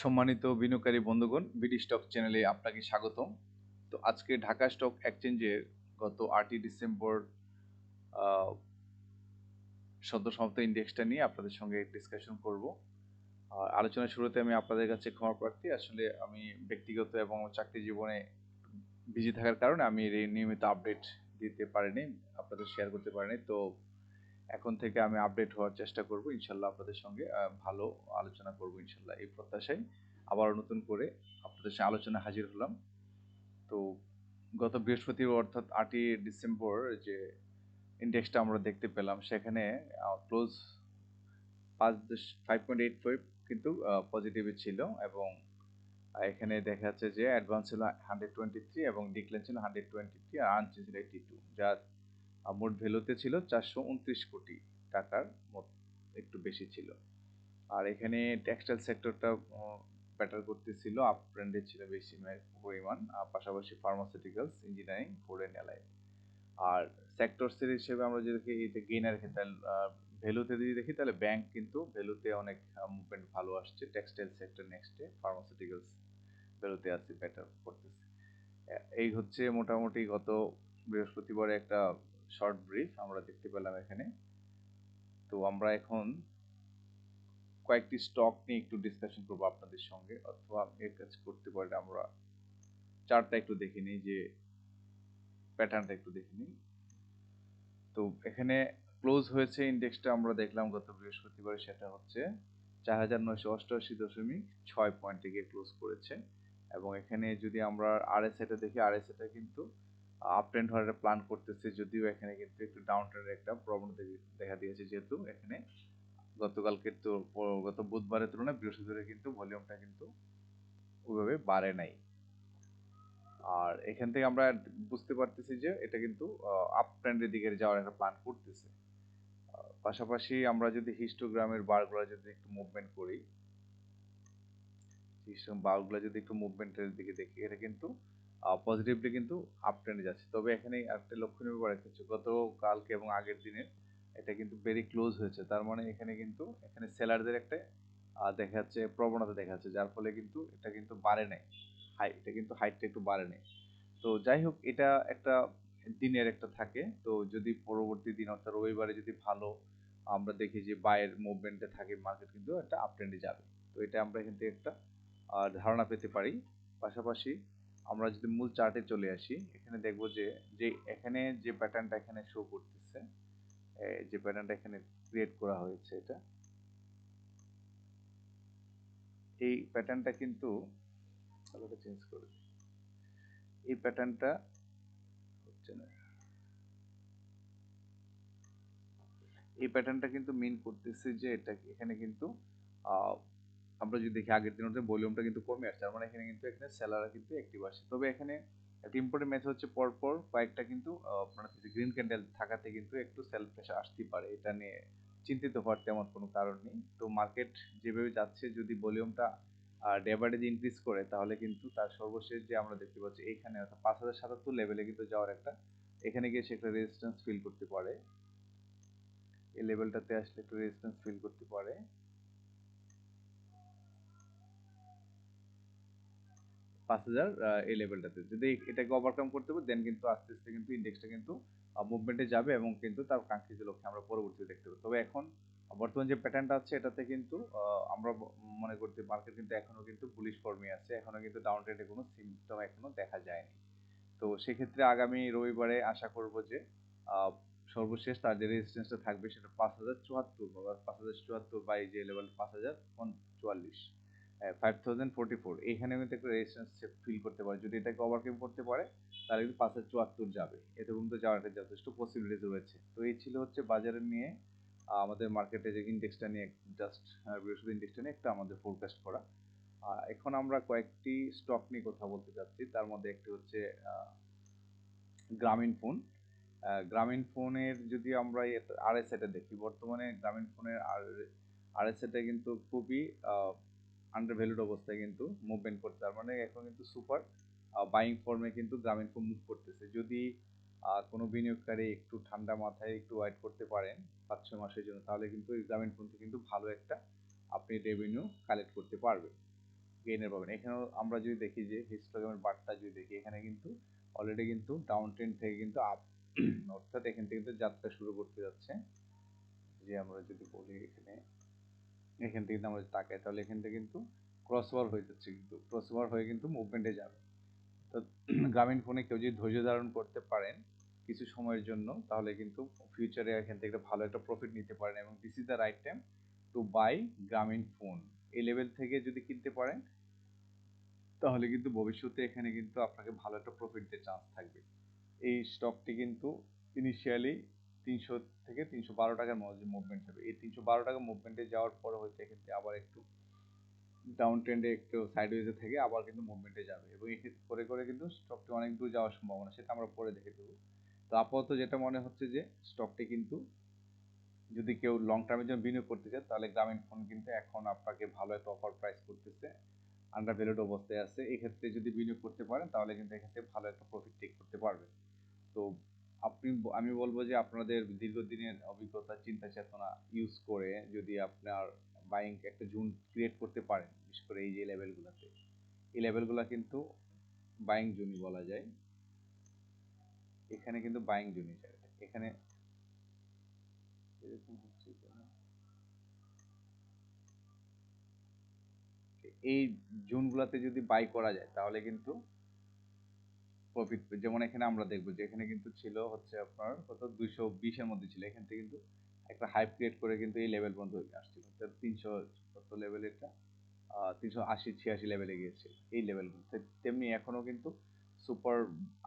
সম্মানিত বিনিয়োগকারী বন্ধুগণ বিডি স্টক চ্যানেলে আপনাকে স্বাগতম। তো আজকে ঢাকা স্টক এক্সচেঞ্জের গত আটই ডিসেম্বর সদ্য সমাপ্ত ইন্ডেক্সটা নিয়ে আপনাদের সঙ্গে ডিসকাশন করব। আর আলোচনার শুরুতে আমি আপনাদের কাছে ক্ষমা প্রার্থী। আসলে আমি ব্যক্তিগত এবং চাকরি জীবনে বিজি থাকার কারণে আমি নিয়মিত আপডেট দিতে পারিনি, আপনাদের শেয়ার করতে পারিনি। তো এখন থেকে আমি আপডেট হওয়ার চেষ্টা করব। ইনশাল্লাহ আপনাদের সঙ্গে ভালো আলোচনা করব ইনশাল্লাহ এই প্রত্যাশায়। আবার নতুন করে আপনাদের সঙ্গে আলোচনা হাজির হলাম। তো গত বৃহস্পতিবার অর্থাৎ আটই ডিসেম্বর যে ইন্ডেক্সটা আমরা দেখতে পেলাম, সেখানে ক্লোজ পাঁচ দশ ফাইভ পয়েন্ট এইট ফাইভ কিন্তু পজিটিভে ছিল এবং এখানে দেখা যাচ্ছে যে অ্যাডভান্স ছিল হান্ড্রেড টোয়েন্টি থ্রি এবং ডিক্লেন ছিল হান্ড্রেড টোয়েন্টি থ্রি আর আনচেঞ্জ এইটি টু যার মোট ভ্যালুতে ছিল চারশো উনত্রিশ কোটি টাকার মোট একটু বেশি ছিল। আর এখানে টেক্সটাইল সেক্টরটা ব্যাটার করতেছিল আপ ট্রেন্ডে ছিল বেশি পরিমাণ, আর পাশাপাশি pharmaceuticals engineering food and allied আর সেক্টরসের হিসেবে আমরা যদি দেখি, এই গেইনার ক্ষেত্রে ভ্যালুতে যদি দেখি, তাহলে ব্যাংক কিন্তু ভ্যালুতে অনেক মুভমেন্ট ভালো আসছে। টেক্সটাইল সেক্টর নেক্সটে ফার্মাসিউটিক্যালস ভ্যালুতে আছে ব্যাটার করতেছে। এই হচ্ছে মোটামুটি গত বৃহস্পতিবারে একটা শর্ট ব্রিফ আমরা দেখতে পেলাম এখানে। তো আমরা এখন কয়েকটি স্টক নিয়ে একটু ডিসকাশন করব আপনাদের সঙ্গে, অথবা এর কাজ করতে পারে আমরা চারটা একটু দেখে নিই, যে প্যাটার্নটা একটু দেখে নিই। তো এখানে ক্লোজ হয়েছে ইন্ডেক্সটা আমরা দেখলাম গত বৃহস্পতিবার, সেটা হচ্ছে চার হাজার নয়শো অষ্টআশি দশমিক ছয় পয়েন্টে গিয়ে ক্লোজ করেছে। এবং এখানে যদি আমরা আরএসএটা দেখি আরএসএটা কিন্তু আপ ট্রেন্ড হওয়ার প্ল্যান করতেছে, যদিও এখানে কিন্তু একটু ডাউন ট্রেন্ডের একটা প্রবণতা দেখা দিয়েছে যেহেতু এখানে। গতকালকে তো, গত বুধবারের তুলনায় বৃহস্পতিবারে কিন্তু ভলিউমটা কিন্তু ওইভাবে বাড়ে নাই। আর এখান থেকে আমরা বুঝতে পারতেছি যে এটা কিন্তু আপ ট্রেন্ডের দিকে যাওয়ার একটা প্ল্যান করতেছে। পাশাপাশি আমরা যদি হিস্টোগ্রামের বারগুলো যদি একটু মুভমেন্ট করি হিস্টোগ্রাম বারগুলো যদি একটু মুভমেন্টের দিকে দেখি, এটা কিন্তু পজিটিভলি কিন্তু আপ ট্রেন্ডে যাচ্ছে। তবে এখানে একটা লক্ষণীয় ব্যাপার হচ্ছে গত কালকে এবং আগের দিনের এটা কিন্তু ভেরি ক্লোজ হয়েছে। তার মানে এখানে কিন্তু, এখানে সেলারদের একটা দেখা যাচ্ছে প্রবণতা দেখা যাচ্ছে, যার ফলে কিন্তু এটা কিন্তু বাড়ে নেই। হাই এটা কিন্তু হাইটটা একটু বাড়ে নেই। তো যাই হোক, এটা একটা দিনের একটা থাকে। তো যদি পরবর্তী দিন, অর্থাৎ রবিবারে যদি ভালো, আমরা দেখি যে বায়ের মুভমেন্টে থাকে মার্কেট কিন্তু একটা আপ ট্রেন্ডে যাবে। তো এটা আমরা এখান থেকে একটা ধারণা পেতে পারি। পাশাপাশি আমরা যদি মূল চার্টে চলে আসি, এখানে দেখব যে যে এখানে যে প্যাটার্নটা এখানে শো করতেছে যে প্যাটার্নটা এখানে ক্রিয়েট করা হয়েছে এটা, এই প্যাটার্নটা কিন্তু কালারটা চেঞ্জ করে এই প্যাটার্নটা হচ্ছে না। এই প্যাটার্নটা কিন্তু মিন করতেছে যে এটা এখানে কিন্তু আমরা যদি দেখি আগের দিনের ভলিউমটা কিন্তু কমে আসছে মানে এখানে কিন্তু এখানে সেলাররা কিন্তু অ্যাক্টিভ আসছে। তবে এখানে একটা ইম্পর্টেন্ট ম্যাচ হচ্ছে পরপর কয়েকটা কিন্তু আপনার গ্রিন ক্যান্ডেল থাকাতে কিন্তু একটু সেল প্রেশার আসতেই পারে। এটা নিয়ে চিন্তিত হওয়ার তেমন কোনো কারণ নেই। তো মার্কেট যেভাবে যাচ্ছে, যদি ভলিউমটা ডে বাই ডে ইনক্রিজ করে, তাহলে কিন্তু তার সর্বশেষ যে আমরা দেখতে পাচ্ছি, এখানে অর্থাৎ পাঁচ হাজার সাতাত্তর লেভেলে কিন্তু যাওয়ার একটা, এখানে গিয়ে সে একটা রেজিস্ট্যান্স ফিল করতে পারে। এই লেভেলটাতে আসলে একটু রেজিস্ট্যান্স ফিল করতে পারে। পাঁচ হাজার এই লেভেলটাতে যদি এটাকে ওভারকাম করতে পারি দেন কিন্তু আস্তে আস্তে কিন্তু ইন্ডেক্সটা কিন্তু মুভমেন্টে যাবে এবং কিন্তু তার কাঙ্ক্ষিত লক্ষ্যে আমরা পরবর্তীতে দেখতে পাবো। তবে এখন বর্তমান যে প্যাটার্নটা আছে, এটাতে কিন্তু আমরা মনে করতে মার্কেট কিন্তু এখনও কিন্তু বুলিশ ফর্মে আছে। এখনও কিন্তু ডাউন ট্রেন্ডে কোনো সিমটম এখনও দেখা যায়নি। তো সেক্ষেত্রে আগামী রবিবারে আশা করব যে সর্বশেষ তার যে রেজিস্ট্যান্সটা থাকবে, সেটা পাঁচ হাজার চুয়াত্তর বা পাঁচ হাজার চুয়াত্তর বা এই যে লেভেল পাঁচ হাজার চুয়াল্লিশ ফাইভ থাউজেন্ড ফোর্টি ফোর এইখানে কিন্তু একটা রেজিস্ট্যান্স ফিল করতে পারে। যদি এটাকে ওভারকেম করতে পারে, তাহলে কিন্তু পাঁচ হাজার চুয়াত্তর যাবে। এতে পর্যন্ত যাওয়ার একটা যথেষ্ট পসিবিলিটিস রয়েছে। তো এই ছিল হচ্ছে বাজারের নিয়ে আমাদের মার্কেটে যে ইন্ডেক্সটা নিয়ে জাস্ট বৃহস্পতি ইন্ডেক্সটা নিয়ে একটা আমাদের ফোরকাস্ট করা। এখন আমরা কয়েকটি স্টক নিয়ে কথা বলতে চাচ্ছি তার মধ্যে একটি হচ্ছে গ্রামীণ ফোন গ্রামীণ ফোনের যদি আমরা আরএসএটা দেখি, বর্তমানে গ্রামীণ ফোনের আর আরএসএটা কিন্তু খুবই আন্ডার ভ্যালুড অবস্থায় কিন্তু মুভমেন্ট করছে। তার মানে এখন কিন্তু সুপার বাইং ফর্মে কিন্তু গ্রামীণ ফোন মুভ করতেছে। যদি কোনো বিনিয়োগকারী একটু ঠান্ডা মাথায় একটু ওয়েট করতে পারেন পাঁচ, ছয় মাসের জন্য, তাহলে কিন্তু এই গ্রামীণ ফোন থেকে কিন্তু ভালো একটা আপনি রেভিনিউ কালেক্ট করতে পারবেন। গেইনের পাবেন এখানেও আমরা যদি দেখি যে হিস্টোগ্রামের বারটা যদি দেখি, এখানে কিন্তু অলরেডি কিন্তু ডাউন ট্রেন্ড থেকে কিন্তু আপ অর্থাৎ এখান থেকে কিন্তু যাত্রা শুরু করতে যাচ্ছে। যে আমরা যদি বলি এখানে এখান থেকে কিন্তু আমরা তাকাই, তাহলে এখান থেকে কিন্তু ক্রস ওভার হয়ে যাচ্ছে কিন্তু। ক্রস ওভার হয়ে কিন্তু মুভমেন্টে যাবে। তো গ্রামীণ ফোনে কেউ যদি ধৈর্য ধারণ করতে পারেন কিছু সময়ের জন্য, তাহলে কিন্তু ফিউচারে এখান থেকে ভালো একটা প্রফিট নিতে পারেন এবং this is the right time to buy Grameenphone এই লেভেল থেকে যদি কিনতে পারেন, তাহলে কিন্তু ভবিষ্যতে এখানে কিন্তু আপনাকে ভালো একটা প্রফিট দিয়ে চান্স থাকবে। এই স্টকটি কিন্তু ইনিশিয়ালি তিনশো থেকে তিনশো বারো টাকার মধ্যে মুভমেন্ট হবে। এই তিনশো বারো টাকা মুভমেন্টে যাওয়ার পরে হচ্ছে এক্ষেত্রে আবার একটু ডাউন ট্রেন্ডে একটু সাইডওয়েজে থেকে আবার কিন্তু মুভমেন্টে যাবে। এবং এই করে করে কিন্তু স্টকটি অনেক দূর যাওয়ার সম্ভাবনা, সেটা আমরা পরে দেখে দেবো। তো আপাতত যেটা মনে হচ্ছে যে স্টকটি কিন্তু যদি কেউ লং টার্মের জন্য বিনিয়োগ করতে চায়, তাহলে গ্রামীণ ফোন কিন্তু এখন আপনাকে ভালো একটা অফার প্রাইস করতেছে আন্ডার ভ্যালুড অবস্থায় আছে। এক্ষেত্রে যদি বিনিয়োগ করতে পারেন, তাহলে কিন্তু এক্ষেত্রে ভালো একটা প্রফিট টেক করতে পারবে তো আপনি আমি বলব যে আপনাদের দীর্ঘদিনের অভিজ্ঞতা, চিন্তা চেতনা ইউজ করে যদি আপনার বাইং একটা জোন ক্রিয়েট করতে পারেন, বিশেষ করে এই যে লেভেলগুলোতে এই লেভেলগুলো কিন্তু বাইং জোনই বলা যায়। এখানে কিন্তু বাইং জোনই এখানে এরকম হচ্ছে এই জোনগুলোতে যদি বাই করা যায়, তাহলে কিন্তু প্রফিট, যেমন এখানে আমরা দেখব যে এখানে কিন্তু ছিল হচ্ছে আপনার কত? দুইশো বিশের মধ্যে ছিল। এখান থেকে কিন্তু একটা হাইপ ক্রিয়েট করে কিন্তু এই লেভেল পর্যন্ত আসছিল। তিনশো কত লেভেল এটা? তিনশো আশি, ছিয়াশি লেভেলে গিয়েছে এই লেভেলগুলো তেমনি এখনও কিন্তু সুপার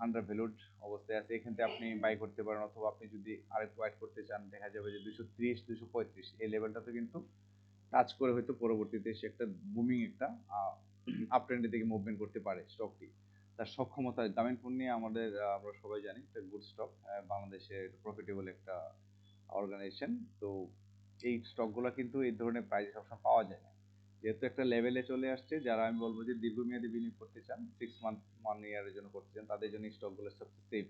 আন্ডার ভ্যালুড অবস্থায় আছে। এখান থেকে আপনি বাই করতে পারেন অথবা আপনি যদি আরেকটু ওয়াইট করতে চান, দেখা যাবে যে দুশো ত্রিশ দুশো পঁয়ত্রিশ এই লেভেলটাতে কিন্তু টাচ করে হয়তো পরবর্তীতে সে একটা বুমিং একটা আপ ট্রেন্ডের দিকে মুভমেন্ট করতে পারে স্টকটি তার সক্ষমতা গ্রামীণ ফোন নিয়ে আমাদের আমরা সবাই জানি একটা গুড স্টক বাংলাদেশের প্রফিটেবল একটা অর্গানাইজেশন তো এই স্টকগুলো কিন্তু এই ধরনের প্রাইস সবসময় পাওয়া যায় না। যেহেতু একটা লেভেলে চলে আসছে, যারা আমি বলব যে দীর্ঘমেয়াদী বিনিয়োগ করতে চান সিক্স মান্থ ওয়ান ইয়ারের জন্য করতে চান, তাদের জন্য এই স্টকগুলো সবচেয়ে সেফ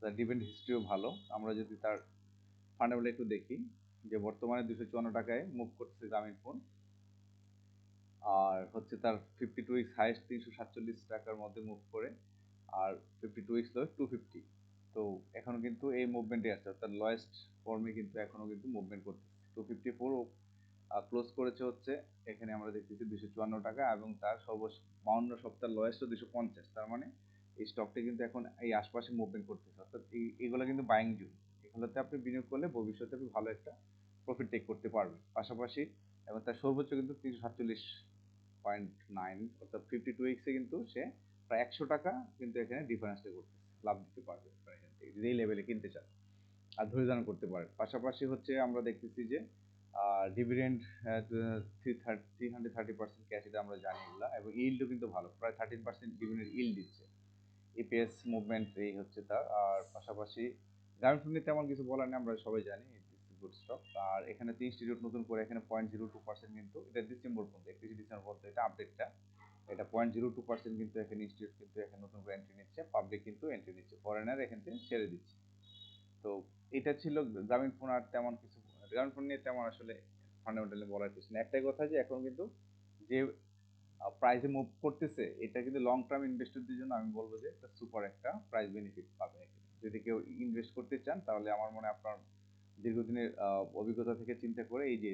তার ডিভিডেন্ড হিস্ট্রিও ভালো। আমরা যদি তার ফান্ডামেন্টাল একটু দেখি, যে বর্তমানে দুশো চুয়ান্ন টাকায় মুভ করছে গ্রামীণ ফোন আর হচ্ছে তার ফিফটি টু উইক্স হাইস্ট তিনশো সাতচল্লিশ টাকার মধ্যে মুভ করে, আর fifty two weeks low to fifty তো এখনও কিন্তু এই মুভমেন্টে আছে, অর্থাৎ লয়েস্ট ফর্মে কিন্তু এখনও কিন্তু মুভমেন্ট করতেছে। টু ফিফটি ফোর ক্লোজ করেছে হচ্ছে, এখানে আমরা দেখতেছি দুশো চুয়ান্ন টাকা এবং তার সর্বোচ্চ বাউন্ন সপ্তাহ লয়েস্ট দুশো পঞ্চাশ। তার মানে এই স্টকটি কিন্তু এখন এই আশপাশে মুভমেন্ট করতেছে। অর্থাৎ এই, এগুলো কিন্তু বাইং জুন। এগুলোতে আপনি বিনিয়োগ করলে ভবিষ্যতে আপনি ভালো একটা প্রফিট টেক করতে পারবেন। পাশাপাশি এবং তার সর্বোচ্চ কিন্তু তিনশো সাতচল্লিশ পয়েন্ট নাইন অর্থাৎ ফিফটি টু উইক্সে কিন্তু সে প্রায় একশো টাকা কিন্তু এখানে ডিফারেন্সটা করতেছে, লাভ দিতে পারবে এখান থেকে, যদি এই লেভেলে কিনতে চান। আর ধৈর্য ধারণ করতে পারেন। পাশাপাশি হচ্ছে আমরা দেখতেছি যে dividend three thirty three hundred thirty percent cash এটা আমরা জানি এগুলো, এবং ইল্ডও কিন্তু ভালো, প্রায় থার্টিন পার্সেন্ট ডিভিডেন্ড ইল্ড দিচ্ছে। ইপিএস মুভমেন্ট এই হচ্ছে তার, আর পাশাপাশি, গ্রামীণ ফোন তেমন কিছু বলার নেই, আমরা সবাই জানি গুড স্টক আর এখানে ইনস্টিটিউট নতুন করে এখানে পয়েন্ট জিরো টু পার্সেন্ট কিন্তু এটা ডিসেম্বর পর্যন্ত, একত্রিশে ডিসেম্বর পর্যন্ত এটা আপডেটটা এটা পয়েন্ট জিরো টু পার্সেন্ট কিন্তু এখানে ইনস্টিটিউট কিন্তু এখানে নতুন করে এন্ট্রি নিচ্ছে পাবলিক কিন্তু এন্ট্রি নিচ্ছে ফরেনার এখান থেকে ছেড়ে দিচ্ছে। তো এটা ছিল গ্রামীণ ফোন আর তেমন কিছু গ্রামীণ ফোন নিয়ে তেমন আসলে ফান্ডামেন্টালি বলার কিছু না একটাই কথা যে এখন কিন্তু যে প্রাইসে মুভ করতেছে, এটা কিন্তু লং টার্ম ইনভেস্টরদের জন্য আমি বলব যে একটা সুপার একটা প্রাইস বেনিফিট পাবে। যদি কেউ ইনভেস্ট করতে চান তাহলে আমার মনে আপনার দীর্ঘদিনের অভিজ্ঞতা থেকে চিন্তা করে এই যে,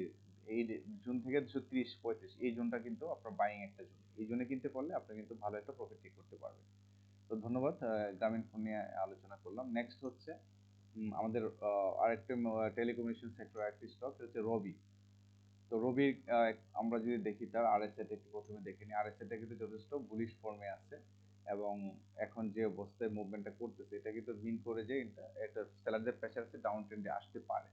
এই জুন থেকে দুশো ত্রিশ পঁয়ত্রিশ, এই জোনটা কিন্তু আপনার বাইং একটা জোন। এই জোনে কিনতে পারলে আপনি কিন্তু ভালো একটা প্রফিট টেক করতে পারবেন। তো ধন্যবাদ গ্রামীণ ফোন নিয়ে আলোচনা করলাম। নেক্সট হচ্ছে আমাদের আরেকটা টেলিকমিউনিকেশন সেক্টর আরেকটি স্টক হচ্ছে রবি তো রবির আমরা যদি দেখি তার আর একটু প্রথমে দেখে নিই। আর এস কিন্তু যথেষ্ট বুলিশ ফর্মে আছে। এবং এখন যে অবস্থায় মুভমেন্টটা করতেছে, এটা কিন্তু মিন করে যে এটা সেলারদের প্রেশার আছে ডাউন ট্রেন্ডে আসতে পারে।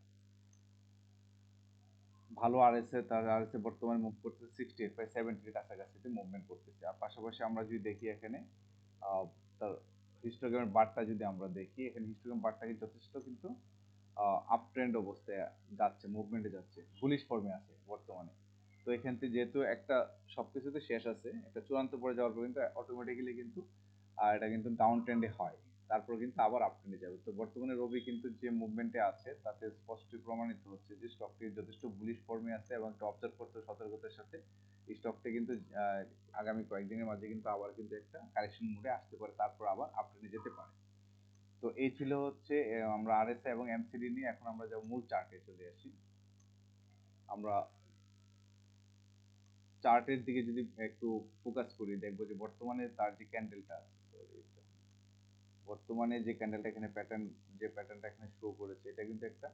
ভালো আর এস তার আর এস বর্তমানে মুভ করতেছে সিক্সটি প্রায় সেভেন্টির কাছাকাছিতে মুভমেন্ট করতেছে। আর পাশাপাশি আমরা যদি দেখি এখানে তার হিস্টোগ্রামের বারটা যদি আমরা দেখি, এখানে হিস্টোগ্রাম বারটা কিন্তু যথেষ্ট কিন্তু আপ ট্রেন্ড অবস্থায় যাচ্ছে মুভমেন্টে যাচ্ছে বুলিশ ফর্মে আছে বর্তমানে। তো এখান থেকে যেহেতু একটা সব কিছুতে শেষ আছে, একটা চূড়ান্ত পরে যাওয়ার পর কিন্তু অটোমেটিক্যালি কিন্তু আর এটা কিন্তু ডাউন ট্রেন্ডে হয়। তারপর কিন্তু আবার আপ ট্রেন্ডে যাবে। তো বর্তমানে রবি কিন্তু যে মুভমেন্টে আছে, তাতে স্পষ্ট প্রমাণিত হচ্ছে যে স্টকটি যথেষ্ট বুলিশ ফর্মে আছে এবং একটা অবজার্ভ করতে সতর্কতার সাথে স্টকটি কিন্তু আগামী কয়েকদিনের মাঝে কিন্তু আবার কিন্তু একটা কারেকশন মোডে আসতে পারে, তারপর আবার আপ ট্রেন্ডে যেতে পারে। তো এই ছিল হচ্ছে আমরা আরএসআই এবং এমসিডি নিয়ে এখন আমরা যাব মূল চার্টে চলে আসি। আমরা চার্টের দিকে যদি একটু ফোকাস করি, দেখব যে বর্তমানে তার যে ক্যান্ডেলটা বর্তমানে যে ক্যান্ডেলটা এখানে প্যাটার্ন যে প্যাটার্নটা এখানে শো করেছে, এটা কিন্তু একটা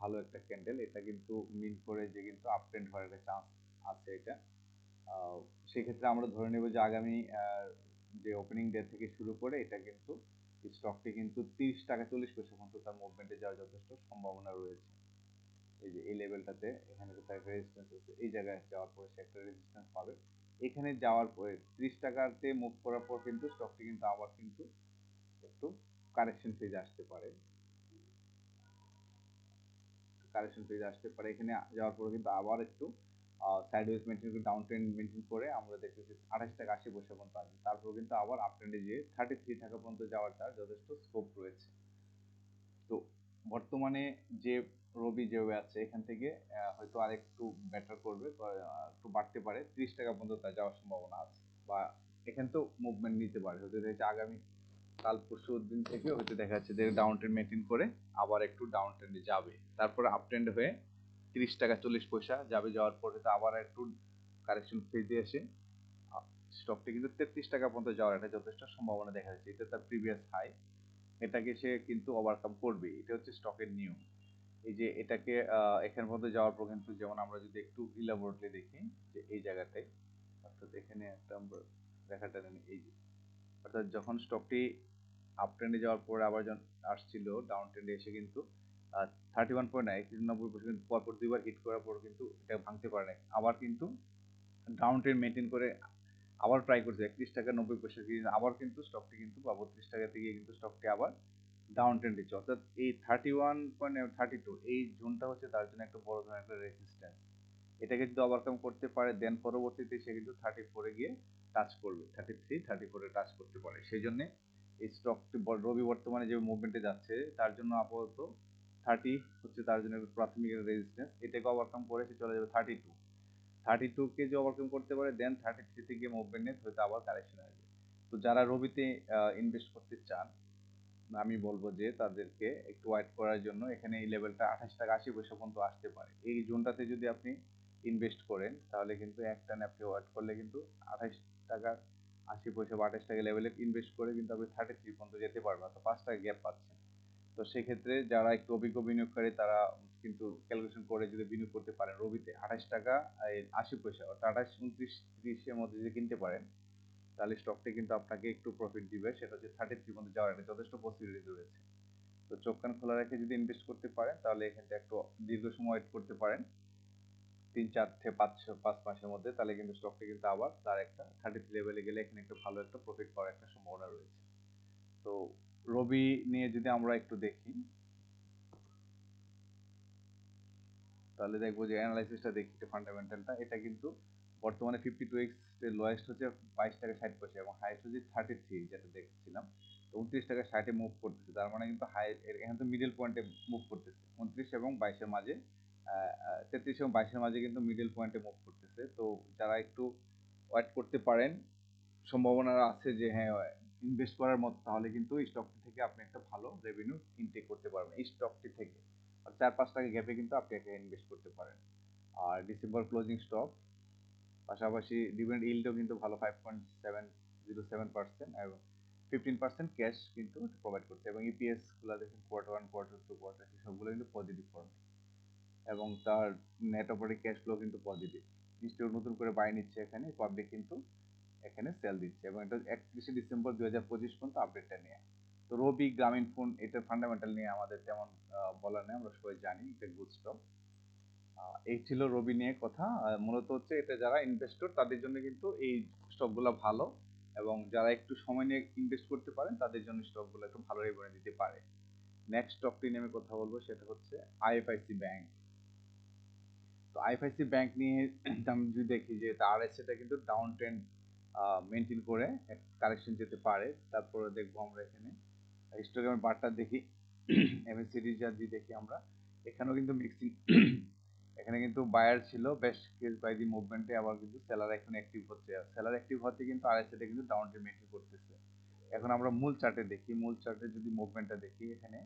ভালো একটা ক্যান্ডেল এটা কিন্তু মিন করে যে কিন্তু আপ ট্রেন্ড হওয়ার একটা চান্স আছে এটা। সেক্ষেত্রে আমরা ধরে নেব যে আগামী যে ওপেনিং ডে থেকে শুরু করে এটা কিন্তু স্টকটি কিন্তু তিরিশ টাকা চল্লিশ পয়সা পর্যন্ত তার মুভমেন্টে যাওয়ার যথেষ্ট সম্ভাবনা রয়েছে। এই যে এই লেভেলটাতে এখানে একটা রেজিস্ট্যান্স আছে এই জায়গায় যাওয়ার পরে সে একটা রেজিস্ট্যান্স পাবে। এখানে যাওয়ার পরে ত্রিশ টাকাতে মুভ করার পর কিন্তু স্টকটি কিন্তু আবার কিন্তু একটু কারেকশন ফেজে আসতে পারে। কারেকশন ফেজে আসতে পারে। এখানে যাওয়ার পরে কিন্তু আবার একটু সাইডওয়েজ মেনটেন করে ডাউন ট্রেন্ড মেনটেন করে আমরা দেখতেছি আঠাশ টাকা আশি পয়সা পর্যন্ত আসবে। তারপর কিন্তু আবার আপ ট্রেন্ডে যেয়ে থার্টি থ্রি টাকা পর্যন্ত যাওয়ার তার যথেষ্ট স্কোপ রয়েছে। তো বর্তমানে যে রবি যেভাবে আছে এখান থেকে হয়তো আর একটু বেটার করবে একটু বাড়তে পারে। ত্রিশ টাকা পর্যন্ত যাওয়ার সম্ভাবনা আছে। বা এখান তো মুভমেন্ট নিতে পারে। হয়তো দেখা আগামী কাল পরশু দিন থেকে হয়তো দেখা যাচ্ছে যে ডাউন ট্রেন্ড মেনটেন করে আবার একটু ডাউন ট্রেন্ডে যাবে। তারপরে আপ ট্রেন্ড হয়ে তিরিশ টাকা চল্লিশ পয়সা যাবে যাওয়ার পরে তো আবার একটু কারেকশন ফেজে এসে স্টকটি কিন্তু তেত্রিশ টাকা পর্যন্ত যাওয়ার একটা যথেষ্ট সম্ভাবনা দেখা যাচ্ছে। এটা তার প্রিভিয়াস হাই এটাকে সে কিন্তু ওভারকাম করবে এটা হচ্ছে স্টকের নিয়ম। এই যে এটাকে আহ, এখান পর্যন্ত যাওয়ার পর কিন্তু যেমন আমরা যদি একটু ইলাবোরেটলি দেখি যে এই জায়গাটায় অর্থাৎ এখানে একটা আমরা দেখাটা নেই এই যে। অর্থাৎ যখন স্টকটি আপ ট্রেন্ডে যাওয়ার পরে আবার যখন আসছিল ডাউন ট্রেন্ডে এসে কিন্তু থার্টি ওয়ান পয়েন্ট নাইন নব্বই পার্সেন্ট পরপর দুইবার হিট করার পর কিন্তু এটা ভাঙতে পারে নাই। আবার কিন্তু ডাউন ট্রেন্ড মেনটেন করে আবার ট্রাই করছে একত্রিশ টাকা নব্বই পয়সা আবার কিন্তু স্টকটি কিন্তু বা বত্রিশ টাকা থেকে কিন্তু স্টকটি আবার ডাউন দিচ্ছে। অর্থাৎ এই thirty one point thirty two এই জোনটা হচ্ছে তার জন্য একটা বড় ধরনের একটা রেজিস্ট্যান্স এটাকে যদি ওভারকাম করতে পারে দেন পরবর্তীতে সে কিন্তু থার্টি ফোরে গিয়ে টাচ করবে। থার্টি থ্রি থার্টি ফোরে টাচ করতে পারে। সেই জন্যে এই স্টকটি রবি বর্তমানে যে মুভমেন্টে যাচ্ছে, তার জন্য আপাতত থার্টি হচ্ছে তার জন্য প্রাথমিক রেজিস্ট্যান্স এটাকে ওভারকাম করে সে চলে যাবে থার্টি টু থার্টি টু কে যে ওভারকাম করতে পারে দেন থার্টি থ্রিতে গিয়ে মুভমেন্ট নিয়ে হয়তো আবার কারেকশন আসবে। তো যারা রবিতে ইনভেস্ট করতে চান আমি বলব যে তাদেরকে একটু ওয়েট করার জন্য এখানে এই লেভেলটা আঠাশ টাকা আশি পয়সা পর্যন্ত আসতে পারে। এই জোনটাতে যদি আপনি ইনভেস্ট করেন, তাহলে কিন্তু এক টানে আপনি ওয়েট করলে কিন্তু আঠাশ টাকা, আশি পয়সা বা আঠাশ টাকা লেভেলে ইনভেস্ট করে কিন্তু আপনি থার্টি থ্রি পর্যন্ত যেতে পারবেন, অর্থাৎ পাঁচ টাকা গ্যাপ পাচ্ছেন। তো সেক্ষেত্রে যারা একটু অভিজ্ঞ বিনিয়োগকারী, তারা কিন্তু ক্যালকুলেশন করে যদি বিনিয়োগ করতে পারেন রবিতে আঠাশ টাকা আশি পয়সা, অর্থাৎ আঠাশ, উনত্রিশ, ত্রিশের মধ্যে যদি কিনতে পারেন তাহলে স্টকটি কিন্তু আপনাকে একটু প্রফিট দিবে। সেটা হচ্ছে থার্টি থ্রি পর্যন্ত যাওয়ার একটা যথেষ্ট পসিবিলিটি রয়েছে। তো চোখ কান খোলা রেখে যদি ইনভেস্ট করতে পারেন, তাহলে এখানে একটু দীর্ঘ সময় ওয়েট করতে পারেন। তিন, চার থেকে পাঁচ পাঁচ মাসের মধ্যে, তাহলে কিন্তু স্টকটি কিন্তু আবার তার একটা থার্টি থ্রি লেভেলে গেলে এখানে একটা ভালো একটা প্রফিট পাওয়ার একটা সম্ভাবনা রয়েছে। তো রবি নিয়ে যদি আমরা একটু দেখি, তাহলে দেখব যে অ্যানালাইসিসটা দেখি ফান্ডামেন্টালটা এটা কিন্তু বর্তমানে ফিফটি টু এক্সের লোয়েস্ট হচ্ছে বাইশ টাকা ষাট পয়সা এবং হাইস্ট হচ্ছে থার্টি থ্রি যেটা দেখছিলাম। তো উনত্রিশ টাকা ষাটে মুভ করতেছে, তার মানে কিন্তু হাই এখানে তো মিডল পয়েন্টে মুভ করতেছে। উনত্রিশ এবং বাইশের মাঝে তেত্রিশ এবং বাইশের মাঝে কিন্তু মিডল পয়েন্টে মুভ করতেছে। তো যারা একটু ওয়েট করতে পারেন সম্ভাবনা আছে যে হ্যাঁ ইনভেস্ট করার মতো, তাহলে কিন্তু এই স্টকটি থেকে আপনি একটা ভালো রেভিনিউ ইনটেক করতে পারবেন, এই স্টকটি থেকে। আর চার পাঁচ টাকা গ্যাপে কিন্তু আপনি একে ইনভেস্ট করতে পারেন। আর ডিসেম্বর ক্লোজিং স্টক পাশাপাশি ডিভিডেন্ড ইল্ডও কিন্তু ভালো five point seven zero seven percent এবং ফিফটিন পার্সেন্ট ক্যাশ কিন্তু প্রোভাইড করছে এবং ইপিএসগুলো দেখেন quarter one quarter two quarter সবগুলো কিন্তু পজিটিভ ফর্মে এবং তার নেট অপারেটিং ক্যাশ ফ্লো কিন্তু পজিটিভ ইনস্টিটিউট নতুন করে বাই নিচ্ছে এখানে পাবলিক কিন্তু এখানে সেল দিচ্ছে এবং এটা একত্রিশে ডিসেম্বর দুই হাজার পঁচিশ পর্যন্ত আপডেটটা নিয়ে। তো রবি গ্রামীণ ফোন এটার ফান্ডামেন্টাল নিয়ে আমাদের তেমন বলার নেই, আমরা সবাই জানি, এটা গুড স্টক এই ছিল রবি নিয়ে কথা। মূলত হচ্ছে এটা যারা ইনভেস্টর তাদের জন্য কিন্তু এই স্টকগুলো ভালো এবং যারা একটু সময় নিয়ে ইনভেস্ট করতে পারেন, তাদের জন্য স্টকগুলো একটু ভালো রেভিনিউ দিতে পারে। নেক্সট স্টকটি নিয়ে আমি কথা বলব, সেটা হচ্ছে আইএফআইসি ব্যাংক তো আইএফআইসি ব্যাংক নিয়ে আমি যদি দেখি যে তার সেটা কিন্তু ডাউন ট্রেন্ড মেনটেন করে কারেকশন যেতে পারে, তারপরে দেখব আমরা এখানে। হিস্টোগ্রামের বারটা দেখি এমএসিডি যদি দেখি আমরা, এখানেও কিন্তু মিক্সিং এখানে কিন্তু বায়ার ছিল, বেশ দি মুভমেন্টে আবার কিন্তু সেলার এখন অ্যাক্টিভ হচ্ছে। সেলার অ্যাক্টিভ হচ্ছে কিন্তু আড়াইশোতে কিন্তু ডাউন ট্রেন মেনটেন করতেছে। এখন আমরা মূল চার্টে দেখি, মূল চার্টে যদি মুভমেন্টটা দেখি এখানে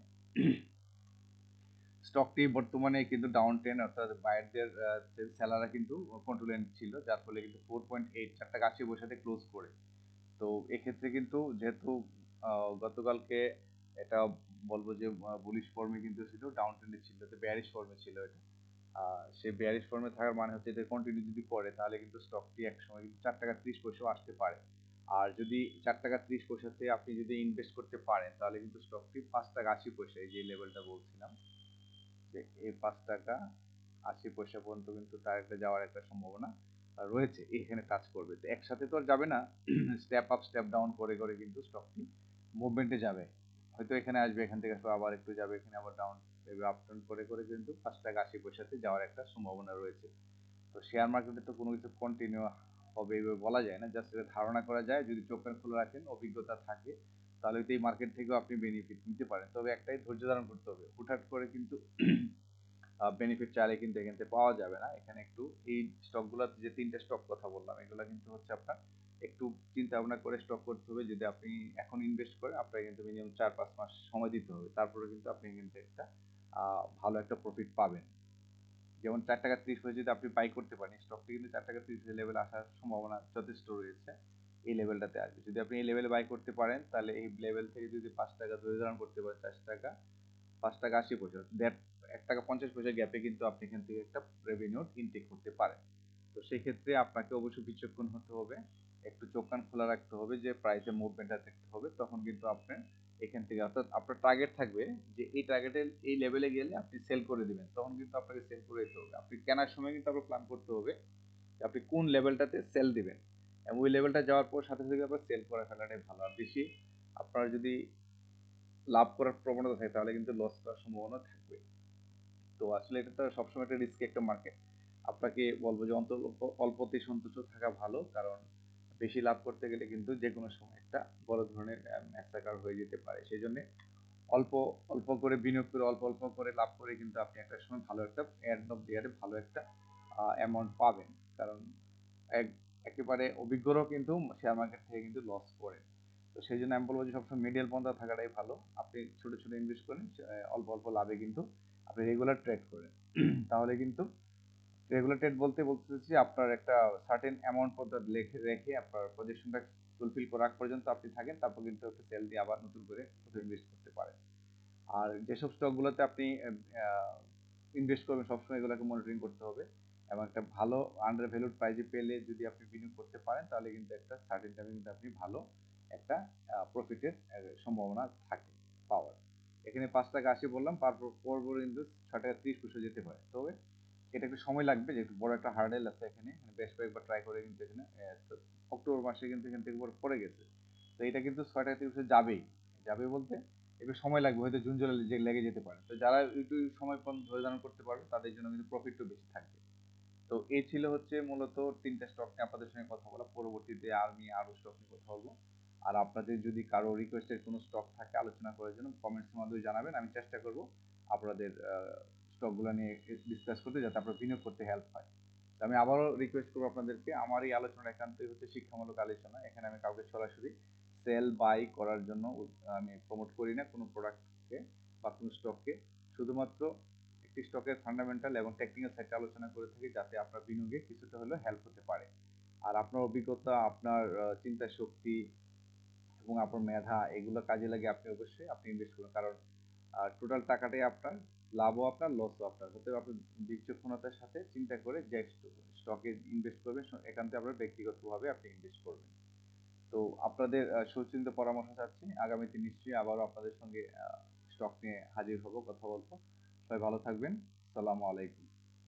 স্টকটি বর্তমানে কিন্তু ডাউন টেন অর্থাৎ বাইরদের সেলাররা কিন্তু কন্ট্রোলে ছিল, যার ফলে কিন্তু ফোর পয়েন্ট এইট চার টাকা আশি পয়সাতে ক্লোজ করে। তো এক্ষেত্রে কিন্তু যেহেতু গতকালকে এটা বলব যে বুলিশ ফর্মে কিন্তু ছিল ডাউন ট্রেন্ডে ছিল ব্যারিশ ফর্মে ছিল এটা। সে ব্যারিশ ফর্মে থাকার মানে হচ্ছে এটা কন্টিনিউ যদি করে, তাহলে কিন্তু স্টকটি একসময় কিন্তু চার টাকা ত্রিশ পয়সাও আসতে পারে। আর যদি চার টাকা ত্রিশ পয়সাতে আপনি যদি ইনভেস্ট করতে পারেন, তাহলে কিন্তু স্টকটি পাঁচ টাকা আশি পয়সা, এই যে লেভেলটা বলছিলাম, যে এই পাঁচ টাকা আশি পয়সা পর্যন্ত কিন্তু তার একটা যাওয়ার একটা সম্ভাবনা রয়েছে, এখানে কাজ করবে। তো একসাথে তো আর যাবে না স্টেপ আপ স্টেপ ডাউন করে করে কিন্তু স্টকটি মুভমেন্টে যাবে। হয়তো এখানে আসবে, এখান থেকে আবার একটু যাবে, এখানে আবার ডাউন আপ ডাউন করে করে কিন্তু পাঁচ টাকা আশি পয়সাতে যাওয়ার একটা সম্ভাবনা রয়েছে। তো শেয়ার মার্কেটে তো কোনো কিছু কন্টিনিউ হবে এভাবে বলা যায় না জাস্ট এটা ধারণা করা যায়, যদি চোখ কান খোলা রাখেন, অভিজ্ঞতা থাকে, তাহলে তো এই মার্কেট থেকেও আপনি বেনিফিট নিতে পারেন। তবে একটাই ধৈর্য ধারণ করতে হবে, হুটহাট করে কিন্তু বেনিফিট চাইলে কিন্তু এখান থেকে পাওয়া যাবে না। এখানে একটু এই স্টকগুলো যে তিনটে স্টক কথা বললাম, এগুলো কিন্তু হচ্ছে আপনার একটু চিন্তা ভাবনা করে স্টক করতে হবে, যদি আপনি এখন ইনভেস্ট করেন, আপনাকে কিন্তু মিনিমাম চার পাঁচ মাস সময় দিতে হবে। তারপরে কিন্তু আপনি কিন্তু একটা ভালো একটা প্রফিট পাবেন। যেমন চার টাকা ত্রিশ পয়সা যদি আপনি বাই করতে পারেন স্টকটি কিন্তু চার টাকা ত্রিশ লেভেল আসার সম্ভাবনা যথেষ্ট রয়েছে, এই লেভেলটাতে আসবে। যদি আপনি এই লেভেলে বাই করতে পারেন, তাহলে এই লেভেল থেকে যদি পাঁচ টাকা ধরে ধারণ করতে পারেন চার টাকা, পাঁচ টাকা আশি পয়সা দেড় এক টাকা পঞ্চাশ পয়সা গ্যাপে কিন্তু আপনি এখান থেকে একটা রেভিনিউ ইনটেক করতে পারেন। তো সেই ক্ষেত্রে আপনাকে অবশ্যই বিচক্ষণ হতে হবে, একটু চোখ কান খোলা রাখতে হবে যে প্রাইসের মুভমেন্টটা দেখতে হবে, তখন কিন্তু আপনি এখান থেকে, অর্থাৎ আপনার টার্গেট থাকবে যে এই টার্গেটের এই লেভেলে গেলে আপনি সেল করে দিবেন। তখন কিন্তু আপনাকে সেল করে দিতে হবে। আপনি কেনার সময় কিন্তু আপনার প্ল্যান করতে হবে যে আপনি কোন লেভেলটাতে সেল দিবেন। এবং ওই লেভেলটা যাওয়ার পর সাথে সাথে আপনার সেল করে ফেলাটাই ভালো। আর বেশি আপনার যদি লাভ করার প্রবণতা থাকে, তাহলে কিন্তু লস করার সম্ভাবনা থাকবে। তো আসলে এটা তো সবসময় একটা রিস্কি একটা মার্কেট আপনাকে বলব যে অন্তত অল্পতেই সন্তুষ্ট থাকা ভালো। কারণ বেশি লাভ করতে গেলে কিন্তু যে কোনো সময় একটা বড় ধরনের ম্যাসাকার হয়ে যেতে পারে। সেই জন্য অল্প অল্প করে বিনিয়োগ করে, অল্প অল্প করে লাভ করে কিন্তু আপনি একটা সময় ভালো একটা এন্ড অফ ইয়ারে ভালো একটা অ্যামাউন্ট পাবেন। কারণ এক, একেবারে অভিজ্ঞরাও কিন্তু শেয়ার মার্কেট থেকে কিন্তু লস করে তো সেই জন্য আমি বলব যে সবসময় মিডিয়াল পন্থা থাকাটাই ভালো। আপনি ছোট ছোট ইনভেস্ট করেন অল্প অল্প লাভে কিন্তু আপনি রেগুলার ট্রেড করেন। তাহলে কিন্তু রেগুলার ট্রেড বলতে বলতেছি আপনার একটা সার্টেন অ্যামাউন্ট পর্যন্ত লেখে, রেখে আপনার প্রজেকশনটা ফুলফিল করার পর্যন্ত আপনি থাকেন, তারপর কিন্তু একটা সেল দিয়ে আবার নতুন করে ইনভেস্ট করতে পারেন। আর যেসব স্টকগুলোতে আপনি ইনভেস্ট করবেন, সবসময় এগুলোকে মনিটরিং করতে হবে এবং একটা ভালো আন্ডার ভ্যালুড প্রাইজে পেলে যদি আপনি বিনিয়োগ করতে পারেন, তাহলে কিন্তু একটা সার্টেন টাইমে কিন্তু আপনি ভালো একটা প্রফিটের সম্ভাবনা থাকে, পাওয়ার। এখানে পাঁচ টাকা আশি বললাম, তারপর পরপর কিন্তু ছয় টাকা ত্রিশ পয়সা যেতে পারে। তবে এটা একটু সময় লাগবে, যেহেতু বড় একটা হার্ডেল আছে এখানে। বেশ কয়েকবার ট্রাই করে কিন্তু এখানে অক্টোবর মাসে কিন্তু এখান থেকে পড়ে গেছে। তো এটা কিন্তু ছয় টাকা ত্রিশ যাবেই। যাবে বলতে একটু সময় লাগবে, হয়তো জুন, জুলাই যে লেগে যেতে পারে। তো যারা একটু সময় ধরে ধারণ করতে পারবে, তাদের জন্য কিন্তু প্রফিটও বেশি থাকবে। তো এই ছিল হচ্ছে মূলত তিনটা স্টক নিয়ে আপনাদের সঙ্গে কথা বলা। পরবর্তীতে আমি আরও স্টক নিয়ে কথা বলব। আর আপনাদের যদি কারও রিকোয়েস্টের কোনো স্টক থাকে আলোচনা করার জন্য কমেন্টসের মাধ্যমে জানাবেন, আমি চেষ্টা করব আপনাদের স্টকগুলো নিয়ে ডিসকাস করতে যাতে আপনার বিনিয়োগ করতে হেল্প হয় আমি আবারও রিকোয়েস্ট করব আপনাদেরকে, আমার এই আলোচনা একান্তই হচ্ছে শিক্ষামূলক আলোচনা। এখানে আমি কাউকে সরাসরি সেল বাই করার জন্য আমি প্রমোট করি না কোনো প্রোডাক্টকে বা কোনো স্টককে শুধুমাত্র একটি স্টকের ফান্ডামেন্টাল এবং টেকনিক্যাল সাইডটা আলোচনা করে থাকি যাতে আপনার বিনিয়োগে কিছুটা হলেও হেল্প হতে পারে। আর আপনার অভিজ্ঞতা, আপনার চিন্তা শক্তি এবং আপনার মেধা, এগুলো কাজে লাগে আপনি অবশ্যই আপনি ইনভেস্ট করুন। কারণ টোটাল টাকাটাই আপনার লাভও আপনার লসও আপনার। হতে আপনি বিচক্ষণতার সাথে চিন্তা করে যে স্টকে ইনভেস্ট করবেন একান্তে আপনার ব্যক্তিগতভাবে আপনি ইনভেস্ট করবেন। তো আপনাদের সুচিন্তিত পরামর্শ চাচ্ছি। আগামীতে নিশ্চয়ই আবারও আপনাদের সঙ্গে স্টক নিয়ে হাজির হব, কথা বলব। সবাই ভালো থাকবেন। সালামু আলাইকুম।